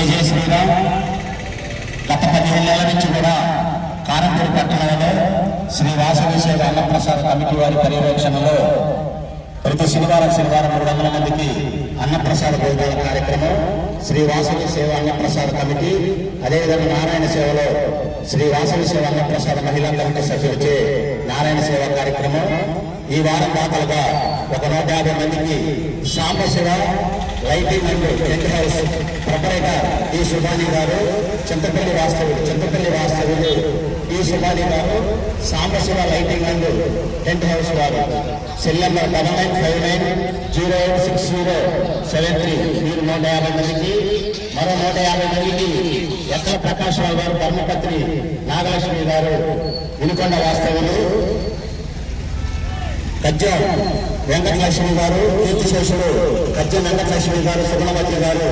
జయ జయ శ్రీరామ్ గత పదిహేను నెలల నుంచి కూడా కారంపూడి పట్టణంలో శ్రీ వాసవేశ్వర అన్నప్రసాద్ కమిటీ వారి పర్యవేక్షణలో ప్రతి శనివారం శనివారం మూడు వందల మందికి అన్నప్రసాద భోజనాల కార్యక్రమం శ్రీ వాసవి సేవ అన్నప్రసాద కమిటీ అదేవిధంగా నారాయణ సేవలో శ్రీ వాసవి సేవ అన్నప్రసాద మహిళా కమిటీ సభ్యులచే నారాయణ సేవ కార్యక్రమం ఈ వారం దాతలుగా ఒక నూట యాభై మందికి Sambasiva lighting and tent house proprietor ఈ సుభాని గారు చింతపల్లి వాస్తవుడు చింతపల్లి వాస్తవుడు ఈ సుభాని గారు Sambasiva lighting and tent house వారు. Cell number double nine five nine zero eight six zero seven three. మీరు నూట యాభై మందికి మరో నూట యాభై మందికి ఎక్కడ ప్రకాశ్ రావు గారు ధర్మపత్రి నాగలక్ష్మి గారు వినుకొండ వాస్తవులు కజ్జం వెంకటలక్ష్మి గారు కీర్తిశేషుడు కజ్జం వెంకటలక్ష్మి గారు సుగుణవతి గారు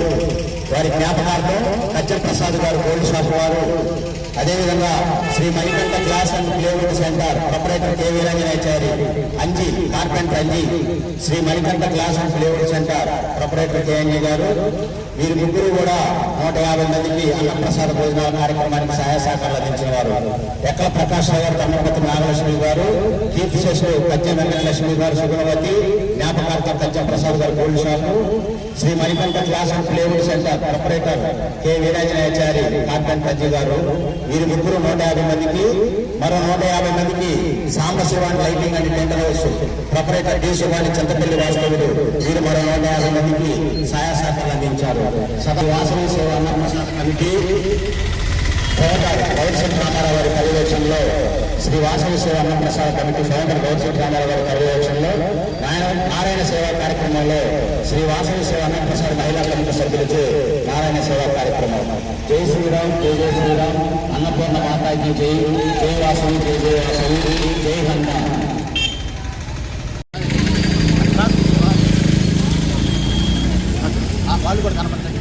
వారి జ్ఞాపకార్థం కజ్జం ప్రసాద్ గారు గోల్డ్ షాప్ వారు. అదేవిధంగా Shri Manikanta glass and plywood centre proprietor K Veeranjaneyachari Anji carpenter Anji Shri Manikanta glass and plywood centre proprietor KNG గారు వీరు ముగ్గురు కూడా నూట యాభై మందికి అన్నప్రసాద భోజనాల కార్యక్రమానికి సహాయ సహకారాలు అందించిన వారు. ఎక్కడ ప్రకాష్ గారు ధర్మపతి నాగలక్ష్మి గారు కీర్తి శేషు కత్య వెంకటలక్ష్మి గారు సుగుణవతి జ్ఞాపకార్థ కత్య ప్రసాద్ గారు gold shop Shri Manikanta glass and plywood centre proprietor K Veeranjaneyachari carpenter Anji గారు వీరి ముగ్గురు నూట యాభై మందికి మరో నూట యాభై మందికి సాంబశివాని లైటింగ్ అని tent house proprietor D Shivani Chintapalli వాస్తవుడు వీరు మరో నూట యాభై మందికి సహాయ సహకారాలు అందించారు. సభ వాసవి సేవ అన్నప్రసాద కమిటీ కోట గౌరవ రామారావు గారి పర్యవేక్షణలో శ్రీ వాసవి సేవ అన్నప్రసాద కమిటీ ఫౌండర్ గౌరవ రామారావు గారి పర్యవేక్షణలో నారాయణ నారాయణ సేవా కార్యక్రమంలో శ్రీ వాసవి సేవ అన్నప్రసాద మహిళా కమిటీ సభ్యులచే నారాయణ సేవా కార్యక్రమం. జై శ్రీరామ్ జై జయ శ్రీరామ్. అన్నపూర్ణ మాతాజీ జై జై వాసవి జై జయ వాసవి జై హనుమాన్. వాళ్ళు కూడా కనపడతాయి.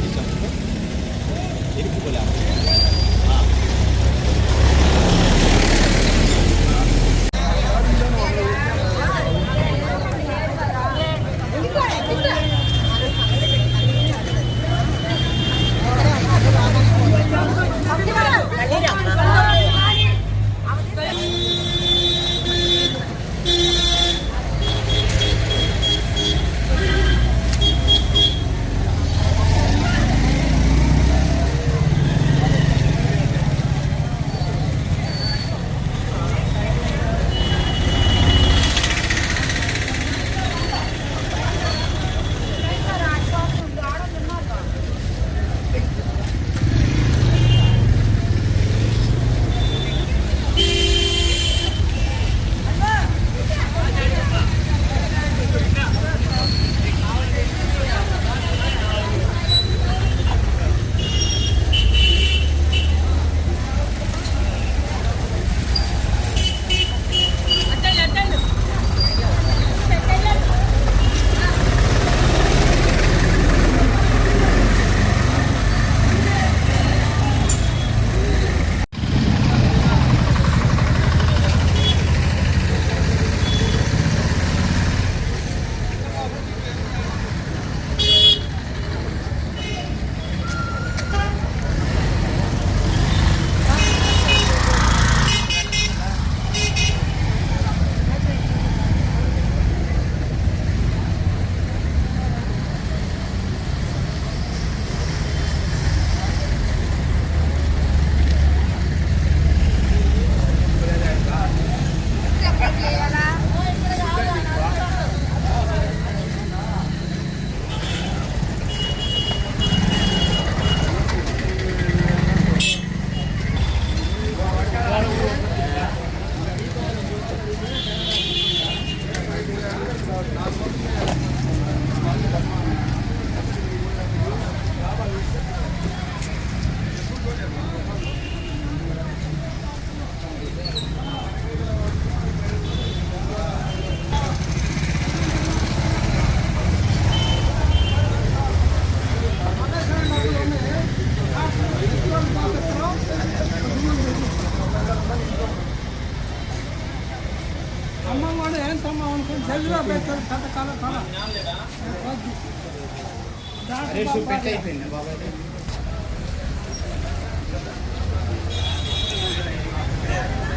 పెట్టయిపోయింది బాబాయ్ Yeah.